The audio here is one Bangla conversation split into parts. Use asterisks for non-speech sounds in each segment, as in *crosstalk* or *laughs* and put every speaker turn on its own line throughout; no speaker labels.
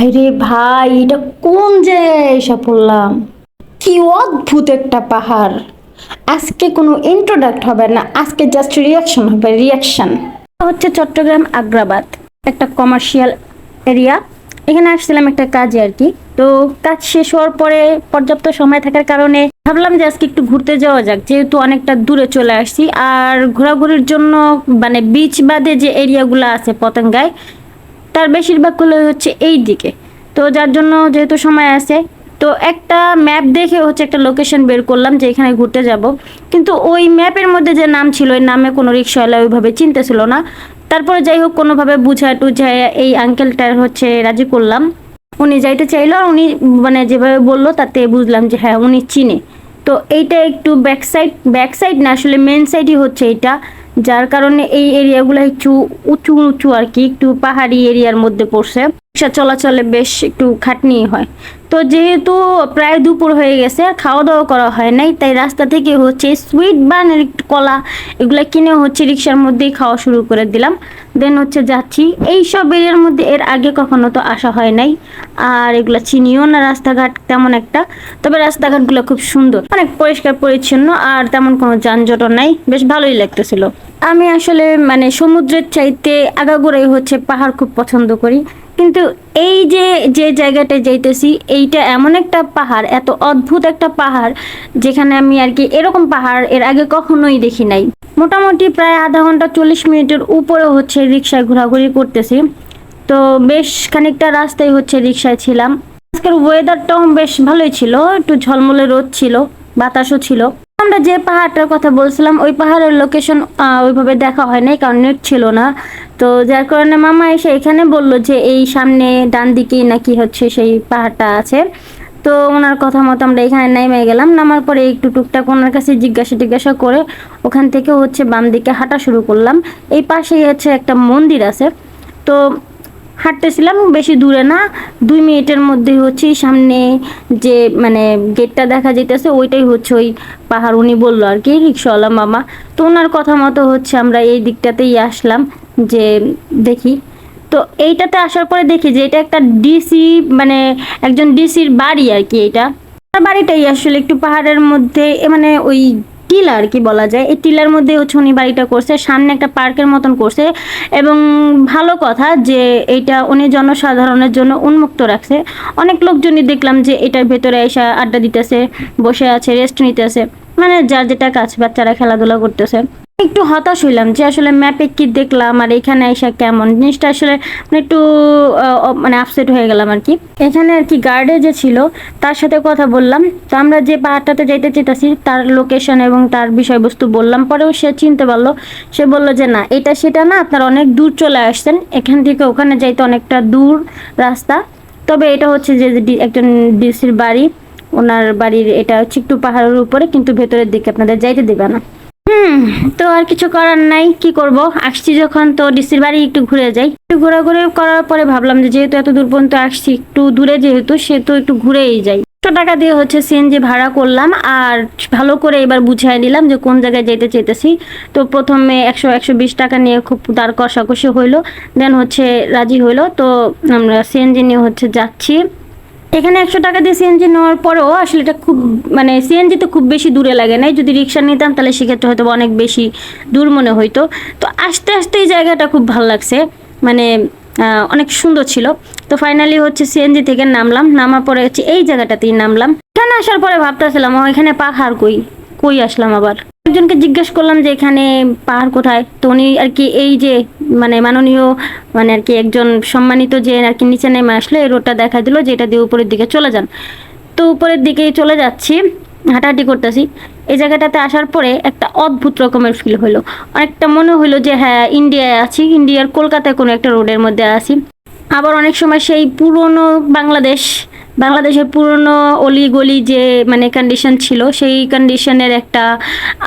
আরে ভাই, এটা কোন জায়গায় এসে পড়লাম? কি অদ্ভুত একটা পাহাড়। আজকে কোনো ইন্ট্রোডাক্ট হবে না, আজকে জাস্ট রিয়াকশন হবে রিয়াকশন হচ্ছে চট্টগ্রাম আগ্রাবাদ, একটা কমার্শিয়াল এরিয়া এখানে আসছিলাম একটা কাজে আর কি। তো কাজ শেষ হওয়ার পরে পর্যাপ্ত সময় থাকার কারণে ভাবলাম যে আজকে একটু ঘুরতে যাওয়া যাক, যেহেতু অনেকটা দূরে চলে আসছি। আর ঘোরাঘুরির জন্য মানে বিচ বাদে যে এরিয়াগুলো আছে পতঙ্গায় তার বেশিরভাগ বেশিরভাগগুলো হচ্ছে এই দিকে তো যার জন্য যেহেতু সময় আছে, তো একটা ম্যাপ দেখে হচ্ছে একটা লোকেশন বের করলাম যে এখানে ঘুরতে যাব। কিন্তু ওই ম্যাপের মধ্যে যে নাম ছিল, ওই নামে কোনো রিক্সাওয়ালা ওইভাবে চিনতে ছিল না। তারপরে যাই হোক, কোনোভাবে বুঝায় টুঝায় এই আঙ্কেলটার হচ্ছে রাজি করলাম। উনি যাইতে চাইলো উনি মানে যেভাবে বলল তাতে বুঝলাম যে হ্যাঁ উনি চিনে। তো এইটা একটু ব্যাক সাইড ব্যাক সাইড না, আসলে মেন সাইডই হচ্ছে এটা যার কারণে এই এরিয়াগুলো একটু উঁচু উঁচু আর কি, একটু পাহাড়ি এরিয়ার মধ্যে পড়ছে। রিক্সা চলাচলে বেশ একটু খাটনি হয়। তো যেহেতু প্রায় দুপুর হয়ে গেছে, আর খাওয়া দাওয়া করা হয় নাই, তাই রাস্তা থেকে হচ্ছে সুইট বানের কলা এগুলো কিনে হচ্ছে রিক্সার মধ্যেই খাওয়া শুরু করে দিলাম। দেন হচ্ছে যাচ্ছি। এই সব এরিয়ার মধ্যে এর আগে কখনো তো আসা হয় নাই। আর এগুলো চিনিও না রাস্তাঘাট তেমন একটা। তবে রাস্তাঘাটগুলো খুব সুন্দর। অনেক পরিষ্কার পরিচ্ছন্ন আর তেমন কোনো যানজটও নাই। বেশ ভালোই লাগতেছিল। আমি আসলে মানে সমুদ্রের চাইতে আগাগোড়াই হচ্ছে পাহাড় খুব পছন্দ করি। কিন্তু এই যে যে জায়গাটায় যাইতেছি, এইটা এমন একটা পাহাড়, এত অদ্ভুত একটা পাহাড়, যেখানে আমি আর কি এরকম পাহাড় এর আগে কখনোই দেখি নাই। মোটামুটি প্রায় আধা ঘণ্টা চল্লিশ মিনিটের উপরে হচ্ছে রিক্সায় ঘোরাঘুরি করতেছি। তো বেশ খানিকটা রাস্তায় হচ্ছে রিক্সায় ছিলাম। আজকের ওয়েদারটাও বেশ ভালোই ছিল, একটু ঝলমলে রোদ ছিল, বাতাসও ছিল। আমরা যে পাহাড়টার কথা বলছিলাম, ওই পাহাড়ের লোকেশন ওইভাবে দেখা হয় নাই কারণ নেট ছিল না। তো যার কারণে মামা এসে এখানে বলল যে এই সামনে ডান দিকেই নাকি হচ্ছে সেই পাহাড়টা আছে। তো ওনার কথা মতো আমরা এখানে নেমে গেলাম, নামার পরে একটু টুকটাক ওনার কাছে জিজ্ঞাসা টিজ্ঞাসা করে ওখান থেকে হচ্ছে বাম দিকে হাঁটা শুরু করলাম। এই পাশেই হচ্ছে একটা মন্দির আছে। তো হাঁটতেছিলাম, বেশি দূরে না, দুই মিনিটের মধ্যে হচ্ছে সামনে যে মানে গেটটা দেখা যেতেছে ওইটাই হচ্ছে ওই পাহাড়। উনি বলল আর কি, রিক্সাওয়ালা মামা। তো ওনার কথা মতো হচ্ছে আমরা এই দিকটাতেই আসলাম যে, দেখি। তো এইটাতে আসার পরে দেখি যে, এটা একটা ডিসি মানে একজন ডিসির বাড়ি আর কি এটা। বাড়িটাই আসলে একটু পাহাড়ের মধ্যে মানে ওই টিলা আর কি বলা যায়? এই টিলার মধ্যে হচ্ছে উনি বাড়িটা করছে, সামনে একটা পার্কের মতন করছে এবং ভালো কথা যে এটা উনি জনসাধারণের জন্য উন্মুক্ত রাখছে। অনেক লোকজনই দেখলাম যে এটার ভেতরে এসে আড্ডা দিতেছে, বসে আছে রেস্ট নিতেছে। মানে যার যেটা কাজ, বাচ্চারা খেলাধুলা করতেছে। একটু হতাশ হইলাম যে আসলে ম্যাপে কি দেখলাম আর এখানে এসে কেমন? জিনিসটা আসলে মানে একটু মানে আপসেট হয়ে গেলাম আর কি। এখানে আর কি গার্ডে যে ছিল, তার সাথে কথা বললাম। তো আমরা যে পাহাড়টাতে যাইতে চেয়েছি তার লোকেশন এবং তার বিষয়বস্তু বললাম। পরেও সে চিনতে পারল। সে বলল যে, না, এটা সেটা না, আপনার অনেক দূর চলে আসছেন। এখান থেকে ওখানে যাইতে অনেকটা দূর রাস্তা। তবে এটা হচ্ছে যে একজন ডিসির বাড়ি। ওনার বাড়ির, এটা হচ্ছে একটু পাহাড়ের উপরে, কিন্তু ভেতরের দিকে আপনাদের যাইতে দেবে না। হুম, তো আর কিছু করার নাই, কি করব? আসছি যখন, তো ডিসির বাড়ি একটু ঘুরে যাই। একটু ঘোরাঘুরি করার পরে ভাবলাম যে যেহেতু এত দূর পর্যন্ত আসছি, একটু দূরে যেহেতু, সে তো একটু ঘুরেই যাই। একশো টাকা দিয়ে হচ্ছে সিএনজি ভাড়া করলাম, আর ভালো করে এবার বুঝাই দিলাম যে কোন জায়গায় যেতে চেয়েতেছি তো প্রথমে একশো একশো বিশ টাকা নিয়ে খুব তার কষাকষি হইল, দেন হচ্ছে রাজি হইল। তো আমরা সিএনজি নিয়ে হচ্ছে যাচ্ছি। এখানে একশো টাকা দিয়ে সিএনজি নেওয়ার পরেও আসলে এটা খুব মানে সিএনজি তো খুব বেশি দূরে লাগে নাই। যদি রিক্সা নিতাম তাহলে সেক্ষেত্রে হয়তো অনেক বেশি দূর মনে হইতো। তো আস্তে আস্তে এই জায়গাটা খুব ভালো লাগছে। মানে অনেক সুন্দর ছিল। তো ফাইনালি হচ্ছে সিএনজি থেকে নামলাম। নামার পরে হচ্ছে এই জায়গাটাতেই নামলাম। এখানে আসার পরে ভাবতেছিলাম, ও, এখানে পাহাড় কই? কই আসলাম আবার? একজনকে জিজ্ঞেস করলাম যে, এখানে পাহাড় কোথায়? তো উনি আর কি, এই যে মানে মাননীয় মানে আর কি একজন সম্মানিত যে আর কি নিচে নেমে আসলো, এই রোডটা দেখা দিল যে এটা দিয়ে উপরের দিকে চলে যান। তো উপরের দিকেই চলে যাচ্ছি, হাঁটাহাঁটি করতেছি। এই জায়গাটাতে আসার পরে একটা অদ্ভুত রকমের ফিল হলো। অনেকটা মনে হলো যে হ্যাঁ ইন্ডিয়ায় আছি, ইন্ডিয়ার কলকাতায় কোনো একটা রোডের মধ্যে আছি। আবার অনেক সময় সেই পুরনো বাংলাদেশ, বাংলাদেশের পুরনো অলি গলি যে মানে কন্ডিশন ছিল, সেই কন্ডিশনের একটা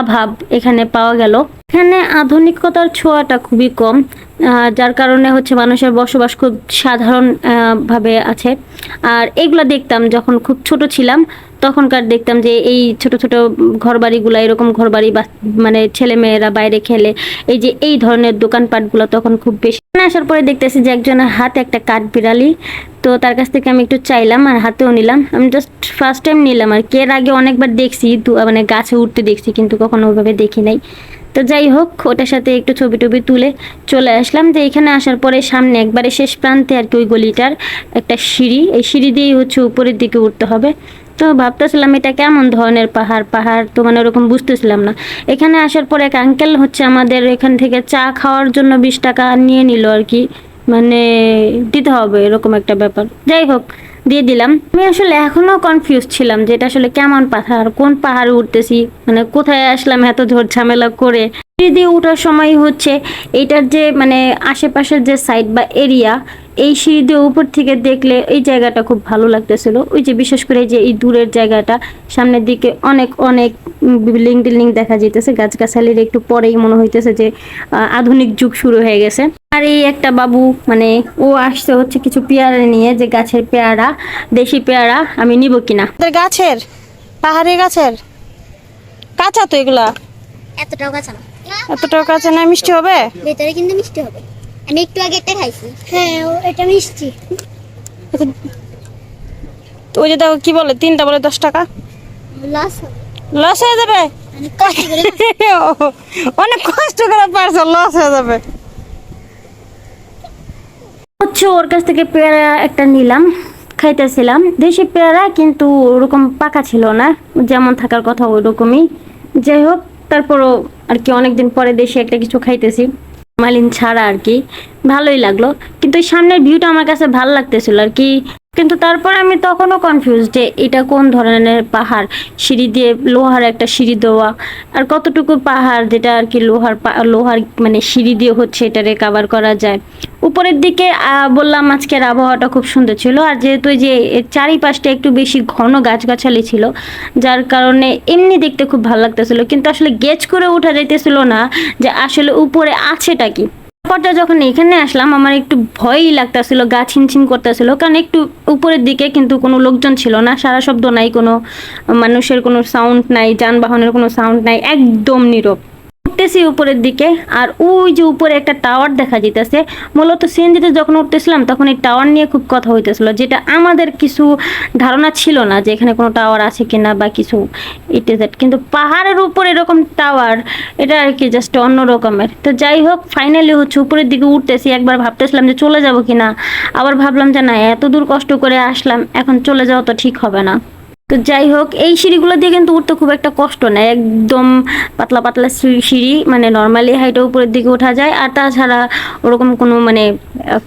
আভাব এখানে পাওয়া গেল। এখানে আধুনিকতার ছোঁয়াটা খুবই কম যার কারণে হচ্ছে মানুষের বসবাস খুব সাধারণ ভাবে আছে। আর এগুলো দেখতাম যখন খুব ছোট ছিলাম, তখনকার দেখতাম যে এই ছোট ছোট ঘরবাড়িগুলো, এরকম ঘরবাড়ি বা মানে ছেলে মেয়েরা বাইরে খেলে, এই যে এই ধরনের দোকানপাটগুলো তখন খুব বেশি। আসার পরে দেখতেছি যে একজনের হাতে একটা কাঠ বিড়ালি তো তার কাছ থেকে আমি একটু চাইলাম আর হাতেও নিলাম। আমি জাস্ট ফার্স্ট টাইম নিলাম আর কি। এর আগে অনেকবার দেখছি মানে গাছে উঠতে দেখছি, কিন্তু কখনো ওইভাবে দেখি নাই। তো যাই হোক, ওটার সাথে একটু ছবি টবি তুলে চলে আসলাম। তো এখানে আসার পরে সামনে একবারে শেষ প্রান্তে আর কি ওই গলিটার একটা সিঁড়ি। এই সিঁড়ি দিয়েই হচ্ছে উপরের দিকে উঠতে হবে। তো ভাবতেছিলাম এটা কেমন ধরনের পাহাড়? পাহাড় তো মানে ওরকম বুঝতেছিলাম না। এখানে আসার পরে এক আঙ্কেল হচ্ছে আমাদের এখান থেকে চা খাওয়ার জন্য বিশ টাকা নিয়ে নিল আর কি। মানে দিতে হবে এরকম একটা ব্যাপার। যাই হোক দিয়ে দিলাম। আমি আসলে এখনও কনফিউজ ছিলাম যে এটা আসলে কেমন পাহাড় কোন পাহাড়ে উঠতেছি মানে কোথায় আসলাম এত ঝোর ঝামেলা করে। সিঁড়ি দিয়ে ওঠার সময় হচ্ছে এইটার যে মানে আশেপাশের যে সাইড বা এরিয়া এই সিঁড়ি দিয়ে উপর থেকে দেখলে এই জায়গাটা খুব ভালো লাগতেছিল। ওই যে বিশেষ করে যে এই দূরের জায়গাটা সামনের দিকে অনেক অনেক বিল্ডিং টিল্ডিং দেখা যেতেছে গাছগাছালির একটু পরেই মনে হইতেছে যে আধুনিক যুগ শুরু হয়ে গেছে। আর এই একটা বাবু মানে ও আসছে হচ্ছে কিছু পেয়ারা নিয়ে যে গাছের পেয়ারা দেশি পেয়ারা আমি নিব কিনা?
গাছের? পাহাড়ি গাছের? কাঁচা তো এগুলা।
এতটাও কাঁচা না।
এতটা কাঁচা না মিষ্টি হবে?
ভেতরে কিন্তু মিষ্টি হবে। আমি একটু আগে একটা খাইছি। হ্যাঁ এটা মিষ্টি।
তো ওই যে দেখো কি বলে তিনটা বলে দশ টাকা?
লস
হয়ে যাবে?
অনেক কষ্ট করে *laughs*
অনেক কষ্ট করে পারছ লস হয়ে যাবে।
হচ্ছে ওর কাছ থেকে পেয়ারা একটা নিলাম খাইতেছিলাম। দেশি পেয়ারা কিন্তু ওরকম পাকা ছিল না যেমন থাকার কথা ওই রকমই যাই হোক তারপরও আর কি অনেকদিন পরে দেশে একটা কিছু খাইতেছি। মালিন ছাড়া আর কি। ভালোই লাগল। কিন্তু সামনের ভিউটা আমার কাছে ভালো লাগতেছিল আর কি। কিন্তু তারপর আমি তখনও কনফিউজ যে এটা কোন ধরনের পাহাড়? সিঁড়ি দিয়ে লোহার একটা সিঁড়ি দেওয়া। আর কতটুকু পাহাড় যেটা আর কি লোহার লোহার মানে সিঁড়ি দিয়ে হচ্ছে এটারে কাভার করা যায়। উপরের দিকে বললাম আজকের আবহাওয়াটা খুব সুন্দর ছিল। আর যেহেতু যে চারিপাশটা একটু বেশি ঘন গাছগাছালি ছিল, যার কারণে এমনি দেখতে খুব ভালো লাগতেছিল। কিন্তু আসলে গেজ করে ওঠা যাইতেছিল না যে আসলে উপরে আছেটা কি। পর্যায়ে যখন এখানে আসলাম, আমার একটু ভয়ই লাগতেছিল, গা ছিনছিন করতেছিল, কারণ একটু উপরের দিকে কিন্তু কোনো লোকজন ছিল না, সারা শব্দ নাই, কোনো মানুষের কোনো সাউন্ড নাই, যানবাহনের কোনো সাউন্ড নাই, একদম নীরব। উঠতেছি উপরের দিকে, আর ওই যে উপরে একটা টাওয়ার দেখা যেতেছে মূলত সিএনজিতে যখন উঠতেছিলাম, তখন এই টাওয়ার নিয়ে খুব কথা হইতেছিল, যেটা আমাদের কিছু ধারণা ছিল না যে এখানে কোনো টাওয়ার আছে কিনা বা কিছু ইট ইজ কিন্তু পাহাড়ের উপর এরকম টাওয়ার এটা আর কি জাস্ট অন্য রকমের। তো যাই হোক ফাইনালি হচ্ছে উপরের দিকে উঠতেছি, একবার ভাবতেছিলাম যে চলে যাব কিনা, আবার ভাবলাম যে না, এত দূর কষ্ট করে আসলাম, এখন চলে যাওয়া তো ঠিক হবে না। তো যাই হোক, এই সিঁড়িগুলো দিয়ে কিন্তু উঠতে খুব একটা কষ্ট নেই একদম পাতলা পাতলা সিঁড়ি- মানে নর্মালি হাইটে উপরের দিকে ওঠা যায়। আর তাছাড়া ওরকম কোনো মানে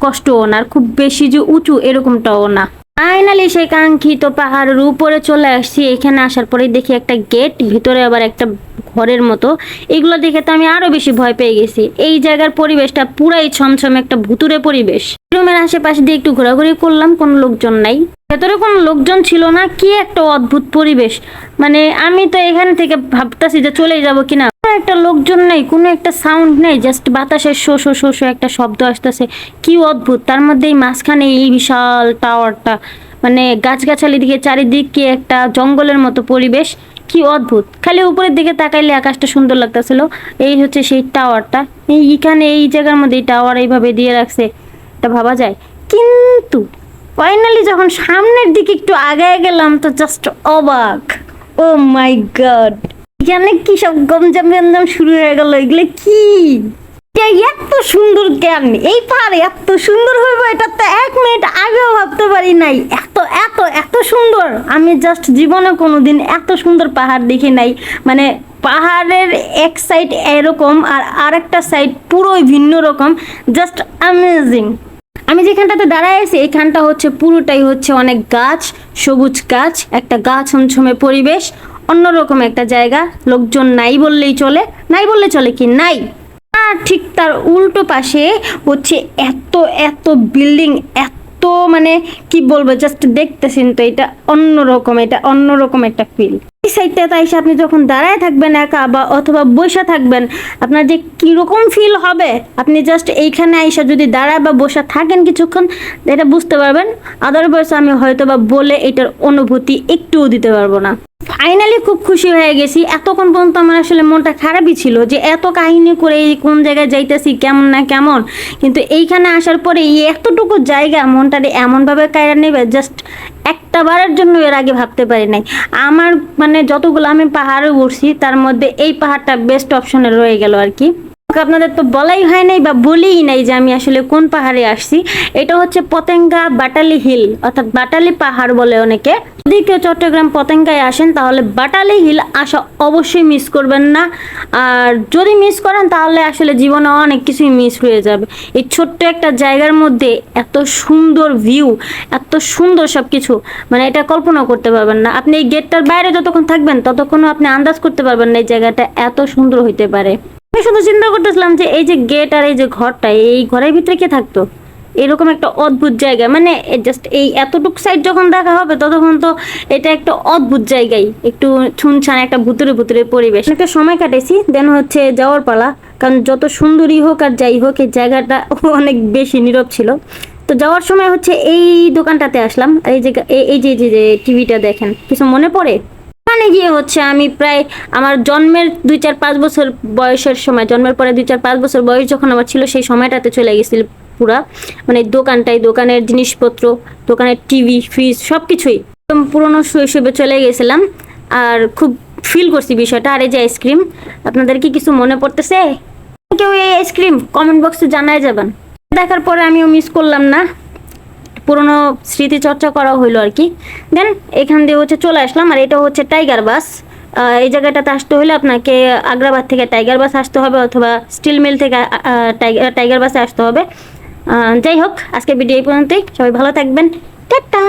কষ্টও না। আর খুব বেশি যে উঁচু এরকমটাও না। ফাইনালি সেই কাঙ্ক্ষিত পাহাড়ের উপরে চলে আসছি। এখানে আসার পরেই দেখি একটা গেট ভিতরে আবার একটা ঘরের মতো। এগুলো দেখে তো আমি আরও বেশি ভয় পেয়ে গেছি। এই জায়গার পরিবেশটা পুরাই ছমছমে একটা ভুতুরে পরিবেশ। রুমের আশেপাশে দিয়ে একটু ঘোরাঘুরি করলাম, কোনো লোকজন নাই। ভেতরে কোনো লোকজন ছিল না, কি একটা অদ্ভুত পরিবেশ। মানে আমি তো এখান থেকে ভাবতাছি যে চলে যাব কিনা। একটা লোকজন নেই, কোনো একটা সাউন্ড নেই জাস্ট বাতাসের শো শো শো শো একটা শব্দ আসতেছে। কি অদ্ভুত, তার মধ্যে এই মাঝখানে এই বিশাল টাওয়ারটা মানে গাছগাছালি দিকে চারিদিকে একটা জঙ্গলের মতো পরিবেশ, কি অদ্ভুত। খালি উপরের দিকে তাকাইলে আকাশটা সুন্দর লাগতেছিল। এই হচ্ছে সেই টাওয়ারটা এইখানে এই জায়গার মধ্যে এই টাওয়ার এইভাবে দিয়ে রাখছে এটা ভাবা যায়। কিন্তু ফাইনালি যখন সামনের দিকে একটু আগায় গেলাম, তো জাস্ট অবাক। ও মাই গড এখানে কি সব গমজাম গমজাম শুরু হয়ে গেল? এগুলো কি? এত সুন্দর কেন এই পাহাড়ে এত সুন্দর হইব, এটা তো এক মিনিট আগেও ভাবতে পারি নাই। এত এত এত সুন্দর। আমি জাস্ট জীবনে কোনোদিন এত সুন্দর পাহাড় দেখি নাই। মানে পাহাড়ের এক সাইড এরকম আর আরেকটা সাইড পুরোই ভিন্ন রকম। জাস্ট অ্যামেজিং আমি যেখানটাতে দাঁড়ায় আছি এইখানটা হচ্ছে, পুরোটাই হচ্ছে অনেক গাছ, সবুজ গাছ, একটা গাছ ছমছমে পরিবেশ, অন্যরকম একটা জায়গা, লোকজন নাই বললেই চলে, নাই বললে চলে কি নাই? আর ঠিক তার উল্টো পাশে হচ্ছে এত এত বিল্ডিং, এত মানে কি বলব জাস্ট দেখতেছেন তো এটা অন্যরকম এটা অন্যরকম একটা ফিল এই সাইডটাতে এসে আপনি যখন দাঁড়ায় থাকবেন একা বা অথবা বসে থাকবেন, আপনার যে কীরকম ফিল হবে? আপনি জাস্ট এইখানে আইসা যদি দাঁড়ায় বা বসে থাকেন কিছুক্ষণ, এটা বুঝতে পারবেন। আদারওয়াইজ আমি হয়তো বা বলে এটার অনুভূতি একটুও দিতে পারব না। ফাইনালি খুব খুশি হয়ে গেছি। এতক্ষণ পর্যন্ত আমার আসলে মনটা খারাপই ছিল যে এত কাহিনী করে কোন জায়গায় যাইতেছি, কেমন না কেমন। কিন্তু এইখানে আসার পরে এতটুকু জায়গা মনটারে এমনভাবে কায়রা নেবে জাস্ট একটা বারের জন্য এর আগে ভাবতে পারি নাই। আমার মানে যতগুলো আমি পাহাড়ে উঠছি তার মধ্যে এই পাহাড়টা বেস্ট অপশনে রয়ে গেল আর কি। আপনাদের তো বলাই হয় নাই বা বলিই নাই যে আমি আসলে কোন পাহাড়ে আসছি। এটা হচ্ছে পতেঙ্গা বাটালি হিল, অর্থাৎ বাটালি পাহাড় বলে অনেকে। যদি কেউ চট্টগ্রাম পতেঙ্গায় আসেন, তাহলে বাটালি হিল আসা অবশ্যই মিস করবেন না। আর যদি মিস করেন, তাহলে আসলে জীবনে অনেক কিছুই মিস হয়ে যাবে। এই ছোট্ট একটা জায়গার মধ্যে এত সুন্দর ভিউ এত সুন্দর সব কিছু মানে এটা কল্পনা করতে পারবেন না। আপনি এই গেটটার বাইরে যতক্ষণ থাকবেন, ততক্ষণও আপনি আন্দাজ করতে পারবেন না এই জায়গাটা এত সুন্দর হইতে পারে। আমি শুধু চিন্তা করতেছিলাম যে এই যে গেট আর এই যে ঘরটা, এই ঘরের ভিতরে কে থাকতো? এরকম একটা অদ্ভুত জায়গা। মানে জাস্ট এই এতটুকু সাইড যখন দেখা হবে, ততক্ষণ তো এটা একটা অদ্ভুত জায়গায় একটু ছুনছান একটা ভুতুরে ভুতুরে পরিবেশ। একটা সময় কাটাইছি দেন হচ্ছে যাওয়ার পালা। কারণ যত সুন্দরই হোক আর যাই হোক, এই জায়গাটা *laughs* অনেক বেশি নীরব ছিল। তো যাওয়ার সময় হচ্ছে এই দোকানটাতে আসলাম। আর এই যে এই- এই যে এই যে- যে টিভিটা দেখেন, কিছু মনে পড়ে? ওখানে গিয়ে হচ্ছে আমি প্রায় আমার জন্মের দুই চার পাঁচ বছর বয়সের সময়, জন্মের পরে দুই চার পাঁচ বছর বয়স যখন আমার ছিল সেই সময়টাতে চলে গেছিল পুরা। মানে দোকানটাই, দোকানের জিনিসপত্র, দোকানের টিভি ফ্রিজ সব কিছুই একদম পুরোনো শৈশবে চলে গেছিলাম আর খুব ফিল করছি বিষয়টা। আর এই যে আইসক্রিম আপনাদের কি কিছু মনে পড়তেছে? কেউ এই আইসক্রিম কমেন্ট বক্সে জানাই যাবেন। দেখার পরে আমিও মিস করলাম না। পুরনো স্মৃতি চর্চা করা হইল আর কি। দেন এখান দিয়ে হচ্ছে চলে আসলাম আর এটা হচ্ছে টাইগার বাস এই জায়গাটাতে আসতে হলে আপনাকে আগ্রাবাদ থেকে টাইগার বাস আসতে হবে অথবা স্টিল মিল থেকে টাইগার বাসে আসতে হবে। যাই হোক আজকে ভিডিও এই পর্যন্তই। সবাই ভালো থাকবেন। টাটা!